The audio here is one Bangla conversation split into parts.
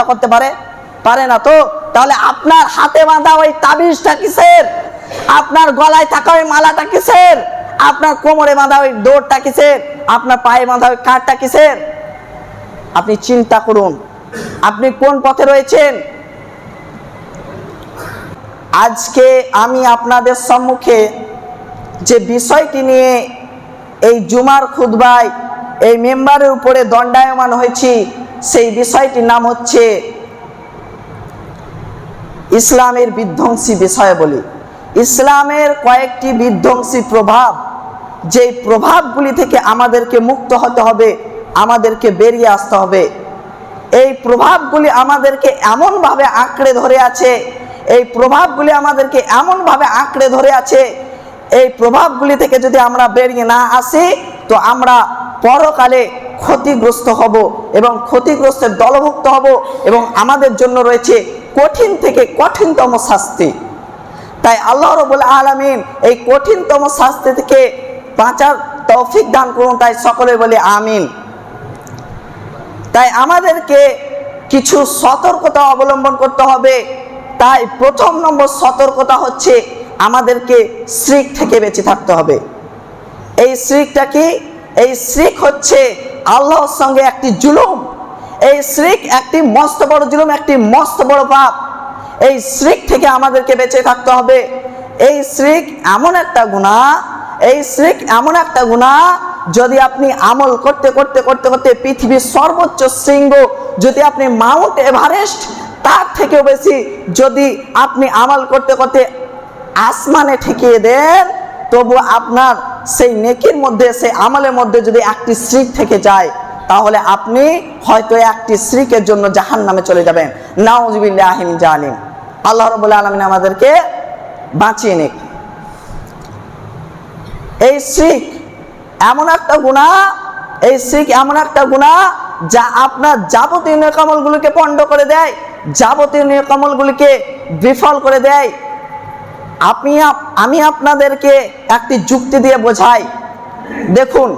রক্ষা করতে পারে? পারে না তো? তাহলে আপনার হাতে বাঁধা ওই তাবিজটা কিসের? আপনার গলায় থাকা ওই মালাটা কিসের? আপনার কোমরে বাঁধা ওই দৌড়টা কিসের? আপনার পায়ে বাঁধা ওই কাঠটা কিসের? আপনি চিন্তা করুন। আপনি কোন পথে রয়েছেন? আজকে আমি আপনাদের সম্মুখে যে বিষয়টি নিয়ে এই জুমার খুদবায় এই মেম্বারের উপরে দণ্ডায়মান হয়েছি সেই বিষয়টির নাম হচ্ছে ইসলামের বিধ্বংসী বিষয় বলি ইসলামের কয়েকটি বিধ্বংসী প্রভাব, যেই প্রভাবগুলি থেকে আমাদেরকে মুক্ত হতে হবে, আমাদেরকে বেরিয়ে আসতে হবে। এই প্রভাবগুলি আমাদেরকে এমনভাবে আঁকড়ে ধরে আছে, এই প্রভাবগুলি আমাদেরকে এমনভাবে আঁকড়ে ধরে আছে, এই প্রভাবগুলি থেকে যদি আমরা বেরিয়ে না আসি, তো আমরা পরকালে ক্ষতিগ্রস্ত হব এবং ক্ষতিগ্রস্তের দলভুক্ত হব এবং আমাদের জন্য রয়েছে কঠিন থেকে কঠিনতম শাস্তি। তাই আল্লাহ রবুল আলমিন এই কঠিনতম শাস্তি থেকে বাঁচার তৌফিক দান করুন, তাই সকলে বলে আমিন। তাই আমাদেরকে কিছু সতর্কতা অবলম্বন করতে হবে। তাই প্রথম নম্বর সতর্কতা হচ্ছে আমাদেরকে শ্রিক থেকে বেঁচে থাকতে হবে। এই শ্রিকটা কি এই শ্রিক হচ্ছে আল্লাহর সঙ্গে একটি জুলুম। এই শ্রিক একটি মস্ত বড় জুলুম, একটি মস্ত বড় পাপ। এই শ্রিক থেকে আমাদেরকে বেঁচে থাকতে হবে। এই শ্রিক এমন একটা গুণা, এই শ্রিক এমন একটা গুণা, যদি আপনি আমল করতে করতে করতে করতে পৃথিবীর সর্বোচ্চ শৃঙ্গ, যদি আপনি মাউন্ট এভারেস্ট, তার থেকেও বেশি যদি আপনি আমল করতে করতে আসমানে ঠেকিয়ে দেন তবু আপনার সেই নেকির মধ্যে, সেই আমলের মধ্যে যদি একটি শ্রিক থেকে যায়, তাহলে আপনি হয়তো একটি শ্রিকের জন্য জাহান নামে চলে যাবেন। নাউজবিল্লাহিম জালিম। আল্লাহ রবুল্লা আলমিন আমাদেরকে বাঁচিয়ে নিক। এই শিখ এমন একটা গুণা এই শিখ এমন একটা গুণা যা আপনার যাবতীয় নিয়কামলগুলিকে পণ্ড করে দেয়, যাবতীয় নিয়কামলগুলিকে বিফল করে দেয় আপনি আমি আপনাদেরকে একটি যুক্তি দিয়ে বোঝাই। দেখুন,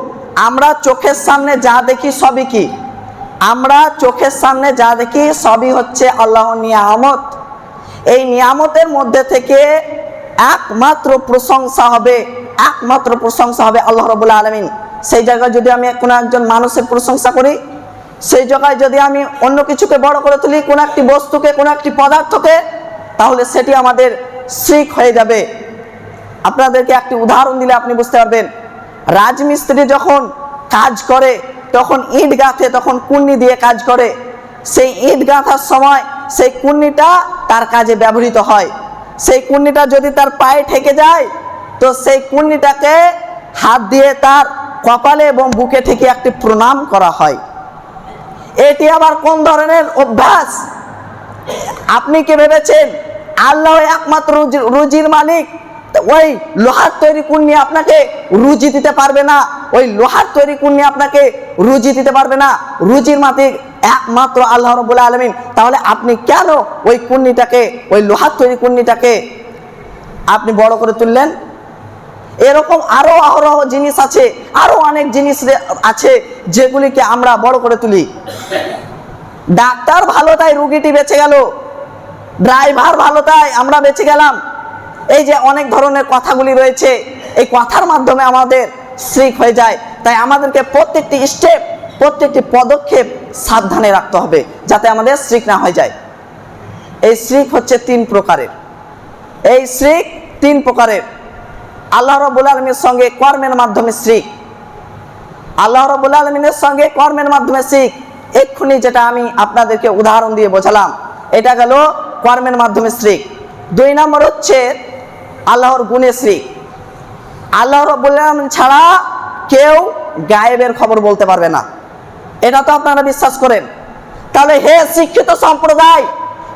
আমরা চোখের সামনে যা দেখি সবই কি? আমরা চোখের সামনে যা দেখি সবই হচ্ছে আল্লাহর নিয়ামত। এই নিয়ামতের মধ্যে থেকে একমাত্র প্রশংসা হবে, একমাত্র প্রশংসা হবে আল্লাহ রবুল্লা আলমিন। সেই জায়গায় যদি আমি কোনো একজন মানুষের প্রশংসা করি, সেই জায়গায় যদি আমি অন্য কিছুকে বড় করে তুলি, কোনো একটি বস্তুকে, কোনো একটি পদার্থকে, তাহলে সেটি আমাদের শিখ হয়ে যাবে। আপনাদেরকে একটি উদাহরণ দিলে আপনি বুঝতে পারবেন। রাজমিস্ত্রি যখন কাজ করে, তখন ইট গাঁথে তখন কুন্নি দিয়ে কাজ করে। সেই ইট গাঁথার সময় সেই কুন্নিটা তার কাজে ব্যবহৃত হয়। সেই কুন্নিটা যদি তার পায়ে ঠেকে যায়, তো সেই কুন্নিটাকে হাত দিয়ে তার কপালে এবং বুকে থেকে একটি প্রণাম করা হয়। এটি আবার কোন ধরনের অভ্যাস? আপনি কি ভেবেছেন আল্লাহ একমাত্র রুজির মালিক। ওই লোহার তৈরি কুন্নি আপনাকে রুজি দিতে পারবে না। ওই লোহার তৈরি কুন্নি আপনাকে রুজি দিতে পারবে না। রুজির মালিক একমাত্র আল্লাহ রবুল আলমিন। তাহলে আপনি কেন ওই কুন্নিটাকে, ওই লোহার তৈরি কুন্নিটাকে আপনি বড় করে তুললেন? এরকম আরও আরও জিনিস আছে, আরও অনেক জিনিস আছে যেগুলিকে আমরা বড় করে তুলি। ডাক্তার ভালো তাই রুগীটি বেঁচে গেল। ড্রাইভার ভালো তাই, আমরা বেঁচে গেলাম। এই যে অনেক ধরনের কথাগুলি রয়েছে, এই কথার মাধ্যমে আমাদের শ্রিক হয়ে যায়। তাই আমাদেরকে প্রত্যেকটি স্টেপ প্রত্যেকটি পদক্ষেপ সাবধানে রাখতে হবে, যাতে আমাদের শ্রিক না হয়ে যায়। এই শ্রিক হচ্ছে তিন প্রকারের। এই শ্রিক তিন প্রকারের। আল্লাহ রবুল আলমীর সঙ্গে কর্মের মাধ্যমে শ্রিক। আল্লাহ রবুল আলমিনের সঙ্গে কর্মের মাধ্যমে শিখ এক্ষুনি যেটা আমি আপনাদেরকে উদাহরণ দিয়ে বোঝালাম, এটা গেল কর্মের মাধ্যমে শ্রিক। দুই নম্বর হচ্ছে আল্লাহর গুণে শ্রিক। আল্লাহ রবুল আলমিন ছাড়া কেউ গায়েবের খবর বলতে পারবে না। এটা তো আপনারা বিশ্বাস করেন। তাহলে হে শিক্ষিত সম্প্রদায়,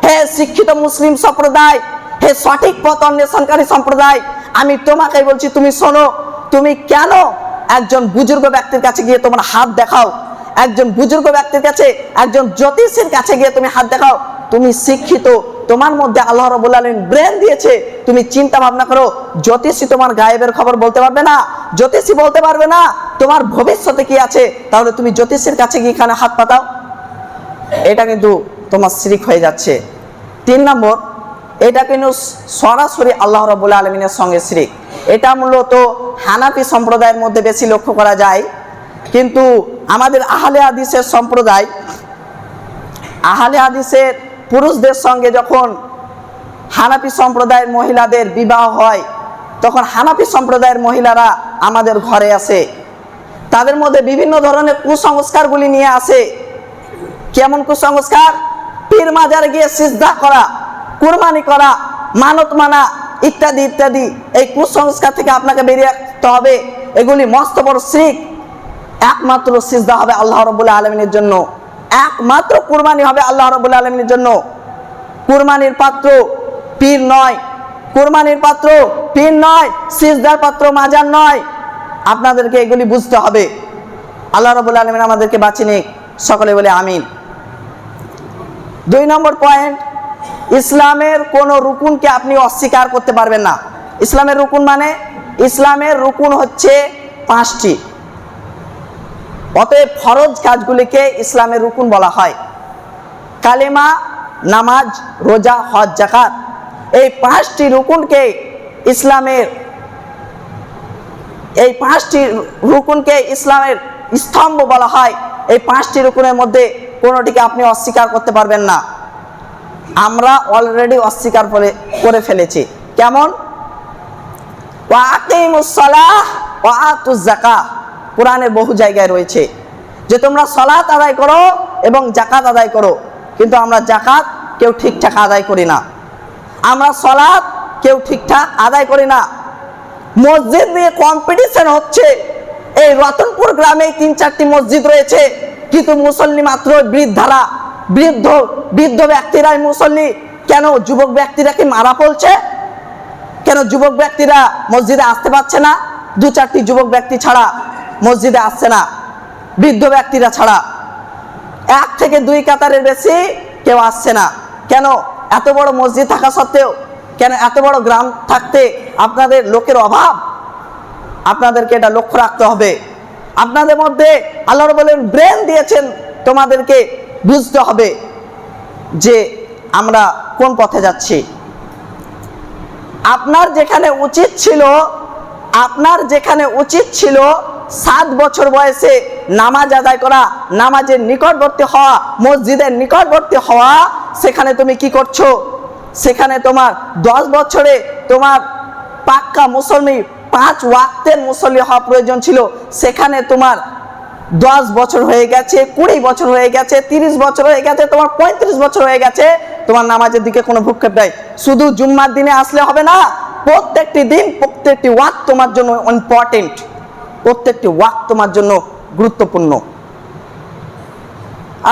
হে শিক্ষিত মুসলিম সম্প্রদায়, হে সঠিক পথ অন্বেষণকারী সম্প্রদায়, আমি তোমাকে বলছি, তুমি শোনো, তুমি কেন একজন বুজুর্গ ব্যক্তির কাছে গিয়ে তোমার হাত দেখাও? একজন বুজুর্গ ব্যক্তির কাছে, একজন জ্যোতিষের কাছে গিয়ে তুমি হাত দেখাও? তুমি শিক্ষিত, তোমার মধ্যে আল্লাহ রবুল আলমিন ব্রেন দিয়েছে, তুমি চিন্তা ভাবনা করো, জ্যোতিষী তোমার গায়েবের খবর বলতে পারবে না, জ্যোতিষী বলতে পারবে না, তোমার ভবিষ্যতে কি আছে, তাহলে তুমি জ্যোতিষীর কাছে গিয়ে এখানে হাত পাতাও। এটা কিন্তু তোমার শিরিক হয়ে যাচ্ছে। তিন নম্বর, এটা কিন্তু সরাসরি আল্লাহ রবুল আলমিনের সঙ্গে শিরিক। এটা মূলত হানাপি সম্প্রদায়ের মধ্যে বেশি লক্ষ্য করা যায়। কিন্তু আমাদের আহলে হাদিসের সম্প্রদায়, আহলে হাদিসের পুরুষদের সঙ্গে যখন হানাফি সম্প্রদায়ের মহিলাদের বিবাহ হয়, তখন হানাফি সম্প্রদায়ের মহিলারা আমাদের ঘরে আসে। তাদের মধ্যে বিভিন্ন ধরনের কুসংস্কারগুলি নিয়ে আসে। কেমন কুসংস্কার? পীর মাজারে গিয়ে সিজদা করা, কুরবানি করা, মানত মানা, ইত্যাদি ইত্যাদি। এই কুসংস্কার থেকে আপনাকে বেরিয়ে আসতে হবে। এগুলি মস্ত বড় শিখ। একমাত্র সিজদা হবে আল্লাহ রবুল্লা আলমিনের জন্য। একমাত্র কুরবানি হবে আল্লাহ রবুল্লা আলমিনের জন্য। কুরবানির পাত্র পীর নয়। কুরবানির পাত্র পীর নয়, সিজদার পাত্র মাজার নয়। আপনাদেরকে এগুলি বুঝতে হবে। আল্লাহ রবুল্লা আলমিন আমাদেরকে বাঁচি নিক। সকলে বলে আমিন। দুই নম্বর পয়েন্ট, ইসলামের কোন রুকুনকে আপনি অস্বীকার করতে পারবেন না। ইসলামের রুকুন মানে ইসলামের রুকুন হচ্ছে পাঁচটি। অতএব ফরজ কাজগুলিকে ইসলামের রুকুন বলা হয়। কালেমা, নামাজ, রোজা, হজ জাকাত এই পাঁচটি রুকুনকে ইসলামের এই পাঁচটি রুকুনকে ইসলামের স্তম্ভ বলা হয়। এই পাঁচটি রুকুনের মধ্যে কোনোটিকে আপনি অস্বীকার করতে পারবেন না। আমরা অলরেডি অস্বীকার করে ফেলেছি। কেমন? জাকা কোরআনের বহু জায়গায় রয়েছে যে তোমরা সলাৎ আদায় করো এবং জাকাত আদায় করো। কিন্তু আমরা জাকাত কেউ ঠিকঠাক আদায় করি না। আমরা সলাৎ কেউ ঠিকঠাক আদায় করি না। মসজিদ নিয়ে কম্পিটিশন হচ্ছে। এই রতনপুর গ্রামে তিন চারটি মসজিদ রয়েছে। কিন্তু মুসল্লি মাত্র বৃদ্ধারা, বৃদ্ধ বৃদ্ধ ব্যক্তিরাই মুসল্লি। কেন যুবক ব্যক্তিরা কি মারা পড়ছে? কেন যুবক ব্যক্তিরা মসজিদে আসতে পারছে না? দু চারটি যুবক ব্যক্তি ছাড়া মসজিদে আসছে না। বৃদ্ধ ব্যক্তিরা ছাড়া। এক থেকে দুই কাতারের বেশি কেউ আসছে না। কেন? এত বড় মসজিদ থাকা সত্ত্বেও। কেন এত বড় গ্রাম থাকতে আপনাদের লোকের অভাব? আপনাদেরকে এটা লক্ষ্য রাখতে হবে। আপনাদের মধ্যে আল্লাহর বলেন ব্রেন দিয়েছেন তোমাদেরকে বুঝতে হবে যে আমরা কোন পথে যাচ্ছি। আপনার যেখানে উচিত ছিল, আপনার যেখানে উচিত ছিল সাত বছর বয়সে নামাজ আদায় করা, নামাজের নিকটবর্তী হওয়া, মসজিদের নিকটবর্তী হওয়া, সেখানে তুমি কি করছ? সেখানে তোমার দশ বছরে তোমার পাক্কা মুসলমি পাঁচ ওয়াক্তের মুসল্লি হওয়া প্রয়োজন ছিল। সেখানে তোমার দশ বছর হয়ে গেছে, কুড়ি বছর হয়ে গেছে, তিরিশ বছর হয়ে গেছে, তোমার পঁয়ত্রিশ বছর হয়ে গেছে, তোমার নামাজের দিকে কোনো ভূক্ষেপ নেই। শুধু জুম্মার দিনে আসলে হবে না, প্রত্যেকটি দিন প্রত্যেকটি ওয়াক তোমার জন্য ইম্পর্টেন্ট প্রত্যেকটি ওয়াক তোমার জন্য গুরুত্বপূর্ণ।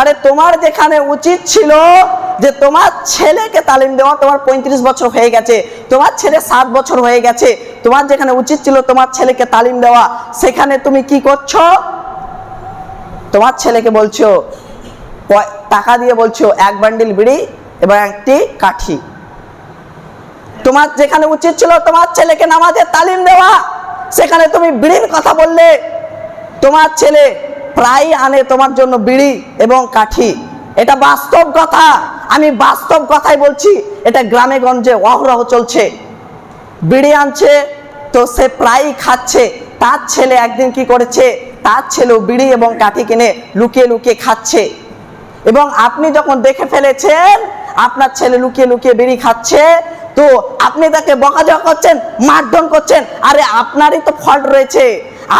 আরে তোমার যেখানে উচিত ছিল যে তোমার ছেলেকে তালিম দেওয়া, তোমার পঁয়ত্রিশ বছর হয়ে গেছে, তোমার ছেলে সাত বছর হয়ে গেছে, তোমার যেখানে উচিত ছিল তোমার ছেলেকে তালিম দেওয়া, সেখানে তুমি কি করছ? তোমার ছেলেকে বলছো টাকা দিয়ে বলছো, এক বান্ডিল বিড়ি এবং একটি কাঠি। তোমার যেখানে উচিত ছিল তোমার ছেলেকে নামাজের তালিম দেওয়া। সেখানে তুমি বিড়ির কথা বললে, তোমার ছেলে প্রায় আনে তোমার জন্য বিড়ি এবং কাঠি। এটা বাস্তব কথা। আমি বাস্তব কথাই বলছি, এটা গ্রামে গঞ্জে অহরহ চলছে। বিড়ি আনছে, তো সে প্রায়ই খাচ্ছে। তার ছেলে একদিন কি করেছে? তার ছেলেও বিড়ি এবং কাঠি কিনে লুকিয়ে লুকিয়ে খাচ্ছে। এবং আপনি যখন দেখে ফেলেছেন, আপনার ছেলে লুকিয়ে লুকিয়ে বিড়ি খাচ্ছে তো আপনি তাকে বকাঝকা করছেন, মারধর করছেন, আরে আপনারই তো ফল্ট রয়েছে,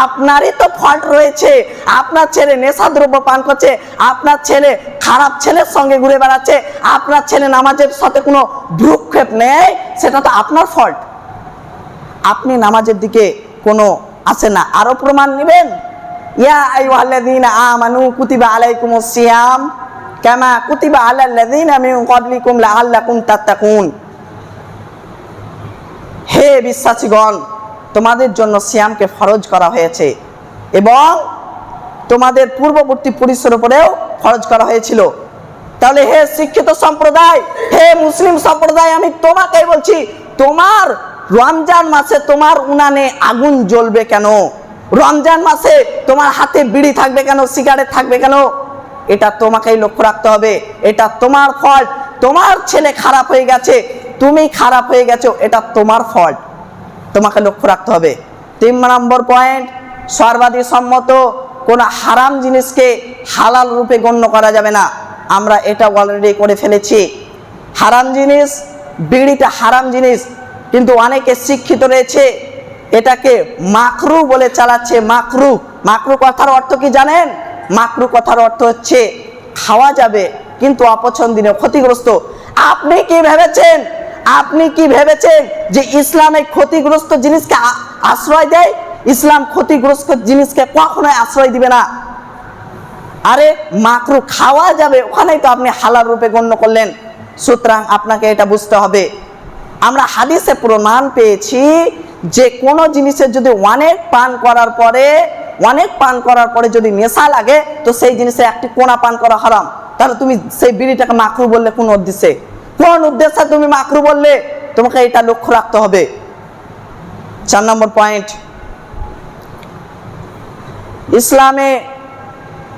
আপনারই তো ফল্ট রয়েছে, আপনার ছেলে নেশাদ্রব্য পান করছে, আপনার ছেলে খারাপ ছেলের সঙ্গে ঘুরে বেড়াচ্ছে, আপনার ছেলে নামাজের সাথে কোনো ভ্রুক্ষেপ নেই, সেটা তো আপনার ফল্ট আপনি নামাজের দিকে কোনো আসে না। আরও প্রমাণ নেবেন? ইয়া আইয়ুহাল্লাযীনা আমানু কুতিবা আলাইকুমুস সিয়াম, কামা কুতিবা আলাল্লাযীনা মিন ক্বাবলিকুম লাআল্লাকুম তাত্তাকুন। হে বিশ্বাসীগণ, তোমাদের জন্য সিয়ামকে ফরজ করা হয়েছে এবং তোমাদের পূর্ববর্তী পুরুষের উপরেও ফরজ করা হয়েছিল। তাহলে হে শিক্ষিত সম্প্রদায়, হে মুসলিম সম্প্রদায়, আমি তোমাকেই বলছি, তোমার রমজান মাসে তোমার উনানে আগুন জ্বলবে কেন? রমজান মাসে তোমার হাতে বিড়ি থাকবে কেন? সিগারেট থাকবে কেন? এটা তোমাকেই লক্ষ্য রাখতে হবে। এটা তোমার ফল্ট তোমার ছেলে খারাপ হয়ে গেছে, তুমি খারাপ হয়ে গেছো, এটা তোমার ফল্ট তোমাকে লক্ষ্য রাখতে হবে। তিন নম্বর পয়েন্ট সর্বাধিক সম্মত কোন হারাম জিনিসকে হালাল রূপে গণ্য করা যাবে না। আমরা এটা অলরেডি করে ফেলেছি। হারাম জিনিস, বিড়িটা হারাম জিনিস, কিন্তু অনেকে শিক্ষিত রয়েছে, এটাকে মাকরু বলে চালাচ্ছে, মাকরু। মাকরু কথার অর্থ কি জানেন? মাকরু কথার অর্থ হচ্ছে, খাওয়া যাবে কিন্তু অপছন্দনীয় ক্ষতিগ্রস্ত। আপনি কি ভেবেছেন? আপনি কি ভেবেছেন যে ইসলামে ক্ষতিগ্রস্ত জিনিসকে আশ্রয় দেয়? ইসলাম ক্ষতিগ্রস্ত জিনিসকে কখনোই আশ্রয় দিবে না। আরে মাকরু খাওয়া যাবে, ওখানেই তো আপনি হালাল রূপে গণ্য করলেন। সুতরাং আপনাকে এটা বুঝতে হবে। আমরা হাদিসে প্রমাণ পেয়েছি যে কোনো জিনিসের যদি অনেক পান করার পরে, অনেক পান করার পরে যদি নেশা লাগে, তো সেই জিনিসে একটি কোনা পান করা হারাম। তাহলে তুমি সেই বিড়িটাকে মাকরু বললে কোন উদ্দেশ্যে? কোন উদ্দেশ্যে তুমি মাকরু বললে? তোমাকে এটা লক্ষ্য রাখতে হবে। চার নম্বর পয়েন্ট ইসলামে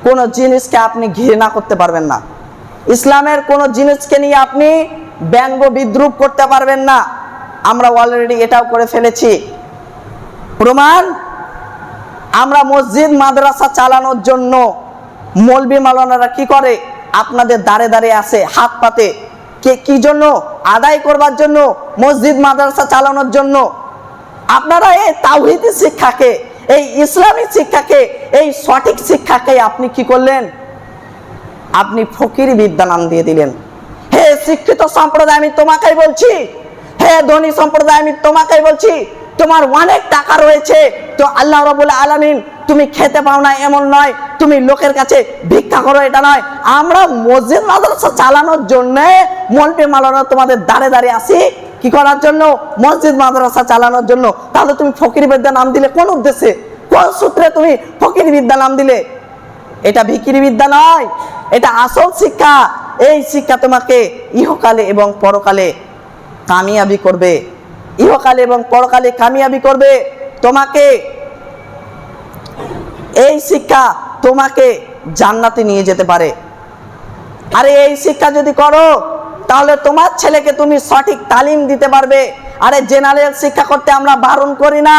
কোনো জিনিসকে আপনি ঘৃণা করতে পারবেন না। ইসলামের কোনো জিনিসকে নিয়ে আপনি ব্যঙ্গ বিদ্রুপ করতে পারবেন না। আমরা অলরেডি এটাও করে ফেলেছি। প্রমাণ? আমরা মসজিদ, মাদ্রাসা চালানোর জন্য মলবি মালানারা কি করে? আপনাদের দাঁড়ে দাঁড়ে আসে হাত পাতে। কে কি জন্য? আদায় করবার জন্য, মসজিদ, মাদ্রাসা চালানোর জন্য। আপনারা এই তাওহিদি শিক্ষাকে, এই ইসলামী শিক্ষাকে, এই সঠিক শিক্ষাকে আপনি কি করলেন? আপনি ফকির বিদ্যা নাম দিয়ে দিলেন। হে শিক্ষিত সম্প্রদায়, আমি তোমাকেই বলছি। হে ধনী সম্প্রদায়, আমি তোমাকেই বলছি। তোমার অনেক টাকা রয়েছে। তো আল্লাহ রবুল আলামিন, তুমি খেতে পাও না এমন নয়। তুমি লোকের কাছে ভিক্ষা করো, এটা নয়। আমরা মসজিদ মাদ্রাসা চালানোর জন্য মলপে মালানো তোমাদের দাঁড়ে দাঁড়িয়ে আসি কি করার জন্য? মসজিদ মাদ্রাসা চালানোর জন্য। তাহলে তুমি ফকির বিদ্যা নাম দিলে কোন উদ্দেশ্যে? কোন সূত্রে তুমি ফকির বিদ্যা নাম দিলে? এটা ভিকির বিদ্যা নয়, এটা আসল শিক্ষা। এই শিক্ষা তোমাকে ইহকালে এবং পরকালে কামিয়াবি করবে। ইহকালে এবং পরকালে কামিয়াবি করবে। তোমাকে এই শিক্ষা তোমাকে জান্নাতে নিয়ে যেতে পারে। আরে এই শিক্ষা যদি করো, তাহলে তোমার ছেলেকে তুমি সঠিক তালিম দিতে পারবে। আরে জেনারেল শিক্ষা করতে আমরা বারণ করি না।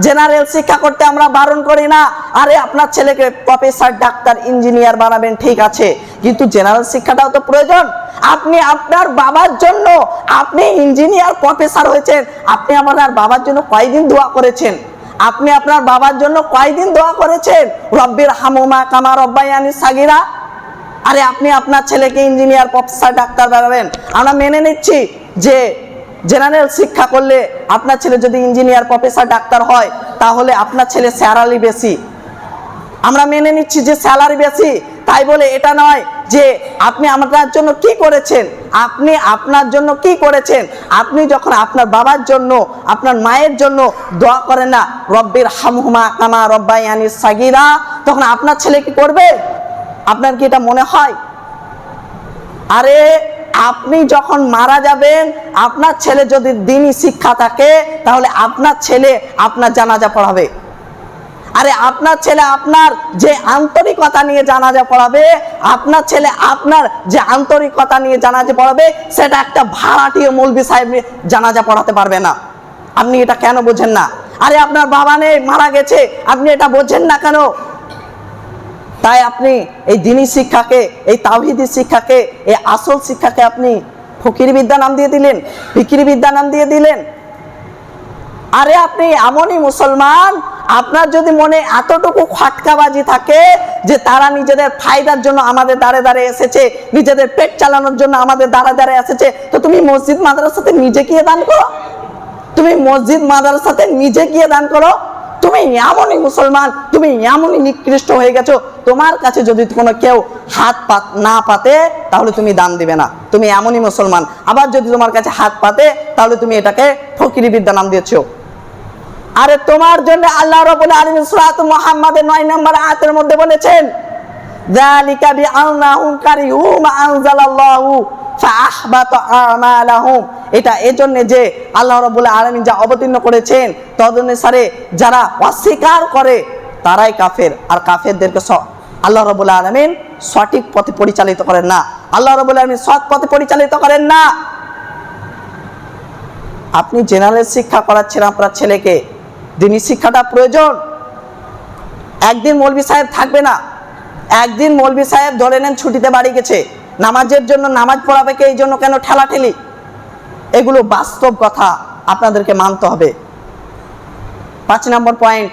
জেনারেল শিক্ষা করতে আমরা বারণ করি না। আরে, আপনার ছেলেকে প্রফেসর ডাক্তার ইঞ্জিনিয়ার বানাবেন, ঠিক আছে। কিন্তু জেনারেল শিক্ষাটাও তো প্রয়োজন। আপনি আপনার বাবার জন্য, আপনি ইঞ্জিনিয়ার প্রফেসর হয়েছেন। আপনি আপনার বাবার জন্য কয়দিন দোয়া করেছেন? আপনি আপনার বাবার জন্য কয়দিন দোয়া করেছেন? রব্বির হামুমা কামা রব্বাইয়ানি সাগিরা। আরে, আপনি আপনার ছেলেকে ইঞ্জিনিয়ার প্রফেসর ডাক্তার বানাবেন। আমরা মেনে নিচ্ছি যে জেনারেল শিক্ষা করলে আপনার ছেলে যদি ইঞ্জিনিয়ার প্রফেসর, ডাক্তার হয়, তাহলে আপনার ছেলে স্যালারি বেশি। আমরা মেনে নিচ্ছি যে স্যালারি বেশি, তাই বলে এটা নয় যে আপনি আপনার জন্য কি করেছেন, আপনি আপনার জন্য কি করেছেন। আপনি যখন আপনার বাবার জন্য, আপনার মায়ের জন্য দোয়া করেন না, রব্বির হামহুমা কামা রব্বাইয়ানি সাগিরা, তখন আপনার ছেলে কি করবে? আপনার কি এটা মনে হয়? আরে আপনি যখন মারা যাবেন, আপনার ছেলে যদি দিনই শিক্ষা থাকে, তাহলে আপনার ছেলে আপনার জানাজা পড়াবে। আরে আপনার ছেলে আপনার যে আন্তরিকতা নিয়ে জানাজা পড়াবে, আপনার ছেলে আপনার যে আন্তরিকতা নিয়ে জানাজা পড়াবে, সেটা একটা ভাড়াটিও মৌলবি সাহেব জানাজা পড়াতে পারবে না। আপনি এটা কেন বোঝেন না? আরে আপনার বাবা নেই, মারা গেছে, আপনি এটা বোঝেন না কেন? তাই আপনি এই দিনী শিক্ষাকে, এই তাওহিদি শিক্ষাকে, এই আসল শিক্ষাকে আপনি ফকির বিদ্যা নাম দিয়ে দিলেন ফিকির বিদ্যা নাম দিয়ে দিলেন। আরে আপনি এমনই মুসলমান, আপনার যদি মনে এতটুকু খটকাবাজি থাকে যে তারা নিজেদের ফায়দার জন্য আমাদের দাঁড়ে দাঁড়ে এসেছে, নিজেদের পেট চালানোর জন্য আমাদের দাঁড়ে দাঁড়ে এসেছে, তো তুমি মসজিদ মাদ্রাসাতে নিজে গিয়ে দান করো? তুমি মসজিদ মাদ্রাসাতে নিজে গিয়ে দান করো? তুমি এমনই মুসলমান, তুমি এমনই নিকৃষ্ট হয়ে গেছো, তোমার কাছে যদি কোনো কেউ হাত পাত, না পাতে, তাহলে তুমি দান দিবে না। তুমি এমনই মুসলমান, আবার যদি তোমার কাছে হাত পাতে, তাহলে তুমি এটাকে ফকিরি বিদ্যা নাম দিয়েছ। আরে তোমার জন্য আল্লাহ রাব্বুল আলামিন সূরাত মুহাম্মাদের 9 নম্বর আয়াতের মধ্যে বলেছেন এটা এজন্য যে আল্লাহ রাব্বুল আলামিন যা অবতীর্ণ করেছেন তদনুসারে যারা অস্বীকার করে, তারাই কাফের। আর কাফেরদেরকে আল্লাহ রবুল্লা আলমিন সঠিক পথে পরিচালিত করেন না। আল্লাহ রবুল্লা আলমিন সৎ পথে পরিচালিত করেন না। আপনি জেনারেল শিক্ষা করাচ্ছেন আপনার ছেলেকে। দিনই শিক্ষাটা প্রয়োজন, একদিন মৌলবী সাহেব থাকবে না। একদিন মৌলবী সাহেব ধরে নেন ছুটিতে বাড়ি গেছে। নামাজের জন্য নামাজ পড়াবে কে? এই জন্য কেন ঠেলাঠেলি? এগুলো বাস্তব কথা আপনাদেরকে মানতে হবে। পাঁচ নম্বর পয়েন্ট।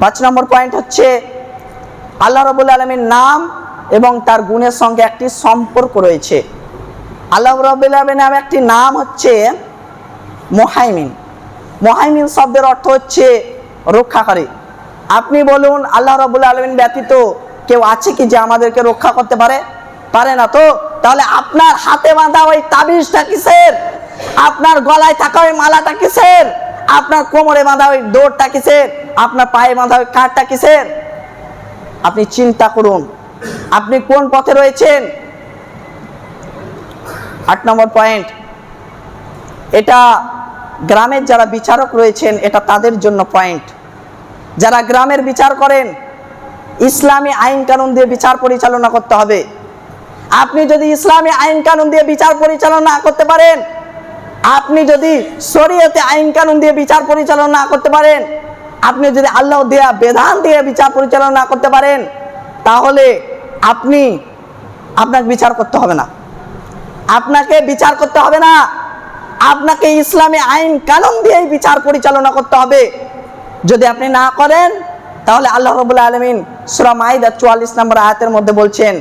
পাঁচ নম্বর পয়েন্ট হচ্ছে, আল্লাহ রবুল আলমীর নাম এবং তার গুণের সঙ্গে একটি সম্পর্ক রয়েছে। আল্লাহ রবুল আলমীর নামে একটি নাম হচ্ছে মোহাইমিন। মোহাইমিন শব্দের অর্থ হচ্ছে রক্ষাকারী। আপনি বলুন, আল্লাহ রবুল আলমিন ব্যতীত কেউ আছে কি যে আমাদেরকে রক্ষা করতে পারে? পারে না তো? তাহলে আপনার হাতে বাঁধা ওই তাবিজটা কিসের? আপনার গলায় থাকা ওই মালাটা কিসের? আপনার কোমরে বাঁধা ওই দৌড়টা কিসের? আপনার পায়ে বাঁধা ওই কাঠটা কিসের? আপনি চিন্তা করুন। আপনি কোন পথে রয়েছেন? আট নম্বর পয়েন্ট। এটা গ্রামের যারা বিচারক রয়েছেন, এটা তাদের জন্য পয়েন্ট। যারা গ্রামের বিচার করেন ইসলামী আইন কানুন দিয়ে বিচার পরিচালনা করতে হবে। আপনি যদি ইসলামী আইন কানুন দিয়ে বিচার পরিচালনা করতে পারেন, আপনি যদি শরীয়তে আইন কানুন দিয়ে বিচার পরিচালনা করতে পারেন, আপনি যদি আল্লাহ দেয়া বিধান দিয়ে বিচার পরিচালনা করতে পারেন, তাহলে আপনি আপনাকে বিচার করতে হবে না। আপনাকে বিচার করতে হবে না। আপনাকে ইসলামী আইন কানুন দিয়েই বিচার পরিচালনা করতে হবে। যদি আপনি না করেন, তাহলে আল্লাহ রবুল্লা আলমিন সুরা মাইদা চুয়াল্লিশ নম্বর আয়াতের মধ্যে বলছেন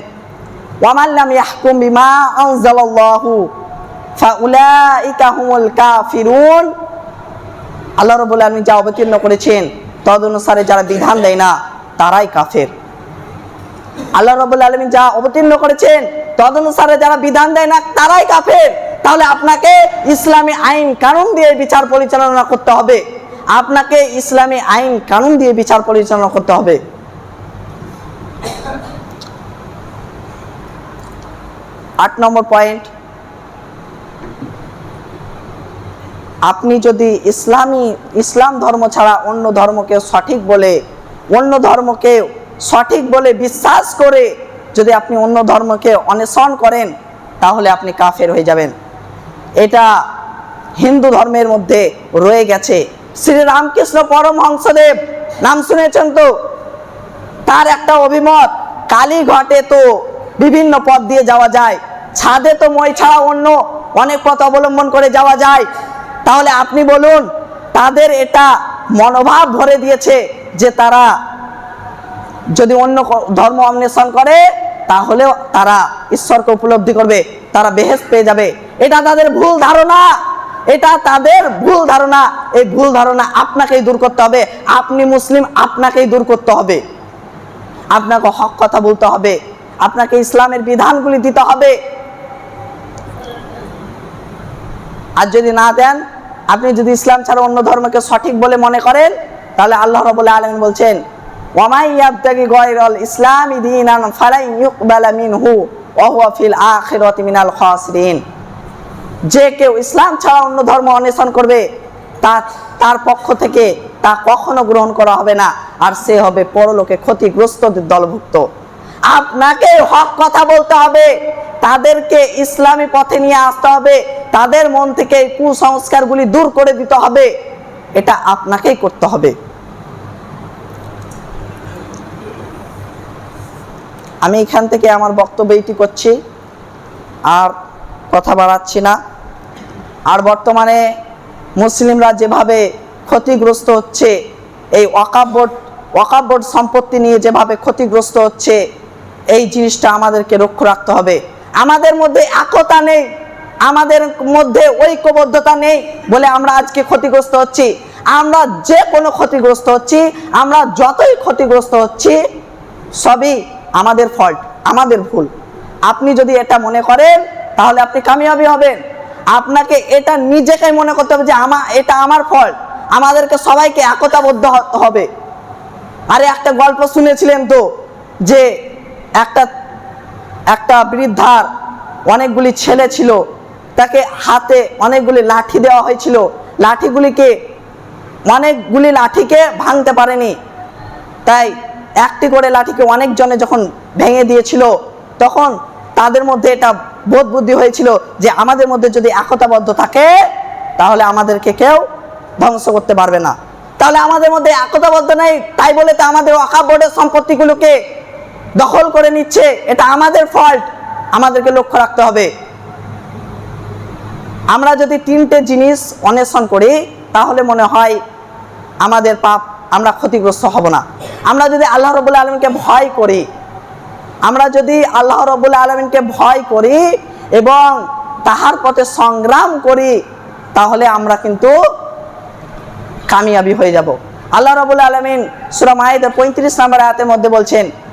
ইয়াহকুম বিমা আনজালাল্লাহু ফাউলাইকা হুমুল কাফিরুন। আল্লাহ আলমিন যা অবতীর্ণ করেছেন যারা বিধান দেয় না, তারাই কাফের। আল্লাহ রবুল্লা আলমিন যা অবতীর্ণ করেছেন, তদনুসারে যারা বিধান দেয় না, তারাই কাফের। তাহলে আপনাকে ইসলামী আইন কানুন দিয়ে বিচার পরিচালনা করতে হবে। আপনাকে ইসলামী আইন কানুন দিয়ে বিচার পরিচালনা করতে হবে। আট নম্বর পয়েন্ট আপনি যদি ইসলামী, ইসলাম ধর্ম ছাড়া অন্য ধর্মকে সঠিক বলে, অন্য ধর্মকে সঠিক বলে বিশ্বাস করে যদি আপনি অন্য ধর্মকে অন্বেষণ করেন, তাহলে আপনি কাফের হয়ে যাবেন। এটা হিন্দু ধর্মের মধ্যে রয়ে গেছে। শ্রী রামকৃষ্ণ পরমহংসদেব, নাম শুনেছেন তো? তার একটা অভিমত, কালীঘাটে তো বিভিন্ন পথ দিয়ে যাওয়া যায়। ছাদে তো মই ছাড়া অন্য অনেক পথ অবলম্বন করে যাওয়া যায়। তাহলে আপনি বলুন, তাদের এটা মনোভাব ভরে দিয়েছে যে তারা যদি অন্য ধর্ম অন্বেষণ করে তাহলে তারা ঈশ্বরকে উপলব্ধি করবে, তারা বেহেস পেয়ে যাবে। এটা তাদের ভুল ধারণা। এটা তাদের ভুল ধারণা। এই ভুল ধারণা আপনাকেই দূর করতে হবে। আপনি মুসলিম, আপনাকেই দূর করতে হবে। আপনাকে হক কথা বলতে হবে। আপনাকে ইসলামের বিধানগুলি দিতে হবে। আর যদি না দেন, আপনি যদি ইসলাম ছাড়া অন্য ধর্মকে সঠিক বলে মনে করেন, তাহলে আল্লাহ রবুল্লা আলমিন বলছেন ওয়ামাই ইয়াবতাগি গয়রাল ইসলামি দীনান ফালাই ইউকবালা মিনহু ওয়া ফিল আখিরাতি মিনাল খাসিরিন। যে কেউ ইসলাম ছাড়া অন্য ধর্ম অন্বেষণ করবে, তা, তার পক্ষ থেকে তা কখনো গ্রহণ করা হবে না, আর সে হবে পরলোকে ক্ষতিগ্রস্তদের দলভুক্ত। আপনাকে হক কথা বলতে হবে। তাদেরকে ইসলামী পথে নিয়ে আসতে হবে। তাদের মন থেকে এই কুসংস্কারগুলি দূর করে দিতে হবে। এটা আপনাকেই করতে হবে। আমি এখান থেকে আমার বক্তব্য এইটি করছি। আর কথা বাড়াচ্ছি না। আর বর্তমানে মুসলিমরা যেভাবে ক্ষতিগ্রস্ত হচ্ছে, এই ওয়াকাব বোর্ড বোর্ড সম্পত্তি নিয়ে যেভাবে ক্ষতিগ্রস্ত হচ্ছে, এই জিনিসটা আমাদেরকে লক্ষ্য রাখতে হবে। আমাদের মধ্যে একতা নেই, আমাদের মধ্যে ঐক্যবদ্ধতা নেই বলে আমরা আজকে ক্ষতিগ্রস্ত হচ্ছি। আমরা যে কোনো ক্ষতিগ্রস্ত হচ্ছি, আমরা যতই ক্ষতিগ্রস্ত হচ্ছি, সবই আমাদের ফল্ট আমাদের ভুল। আপনি যদি এটা মনে করেন, তাহলে আপনি কামিয়াবি হবেন। আপনাকে এটা নিজেকে মনে করতে হবে যে আমার এটা আমার ফল্ট আমাদেরকে সবাইকে একতাবদ্ধ হবে। আরে একটা গল্প শুনেছিলেন তো, যে একটা একটা বৃদ্ধার অনেকগুলি ছেলে ছিল, তাকে হাতে অনেকগুলি লাঠি দেওয়া হয়েছিল। লাঠিগুলিকে, অনেকগুলি লাঠিকে ভাঙতে পারেনি। তাই একটি করে লাঠিকে অনেকজনে যখন ভেঙে দিয়েছিল, তখন তাদের মধ্যে এটা বোধ বুদ্ধি হয়েছিল যে আমাদের মধ্যে যদি একতাবদ্ধ থাকে, তাহলে আমাদেরকে কেউ ধ্বংস করতে পারবে না। তাহলে আমাদের মধ্যে একতাবদ্ধ নেই, তাই বলে তো আমাদের ওয়াকাব বোর্ডের সম্পত্তিগুলোকে দখল করে নিচ্ছে, এটা আমাদের ফল্ট আমাদেরকে লক্ষ্য রাখতে হবে। আমরা যদি তিনটে জিনিস অন্বেষণ করি, তাহলে মনে হয় আমাদের পাপ, আমরা ক্ষতিগ্রস্ত হব না। আমরা যদি আল্লাহ রবুল্লা আলমীকে ভয় করি, আমরা যদি আল্লাহ রবুল্লা আলমিনকে ভয় করি এবং তাহার পথে সংগ্রাম করি, তাহলে আমরা কিন্তু কামিয়াবি হয়ে যাব। আল্লাহ রবুল্লা আলমিন সুরা মাহিদের পঁয়ত্রিশ নম্বর আয়াতের মধ্যে বলছেন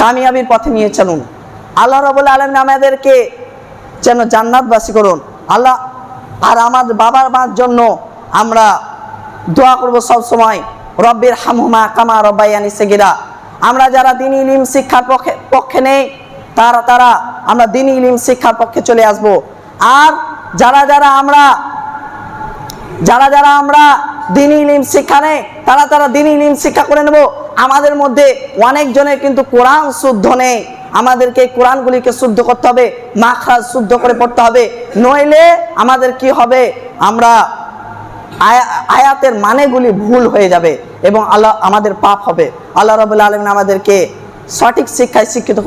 কামিয়াবির পথে নিয়ে চলুন। আল্লাহ রবুল আলমিন আমাদেরকে যেন জান্নাতবাসী করুন। আল্লাহ আর আমার বাবার মার জন্য আমরা দোয়া করব সব সময় রব্বির হামহুমা কামা রব্বাইয়ানি সেগিরা। আমরা যারা দিনী ইলিম শিক্ষার পক্ষে পক্ষে নেই, তারা তারা আমরা দিনী ইলিম শিক্ষার পক্ষে চলে আসব। আর যারা যারা আমরা যারা যারা আমরা দিনী ইলিম শিক্ষা নেই, তারা তারা দিনী ইলিম শিক্ষা করে নেব। আমাদের মধ্যে অনেকজনের কিন্তু কোরআন শুদ্ধ নেই। আমাদেরকে কোরআনগুলিকে শুদ্ধ করতে হবে, মাখরাজ শুদ্ধ করে পড়তে হবে। নইলে আমাদের কি হবে? আমরা আয়া- আয়াতের মানেগুলি ভুল হয়ে যাবে এবং আল্লাহ আমাদের পাপ হবে। আল্লাহ রবুল্লা আলমিন আমাদেরকে সঠিক শিক্ষায় শিক্ষিত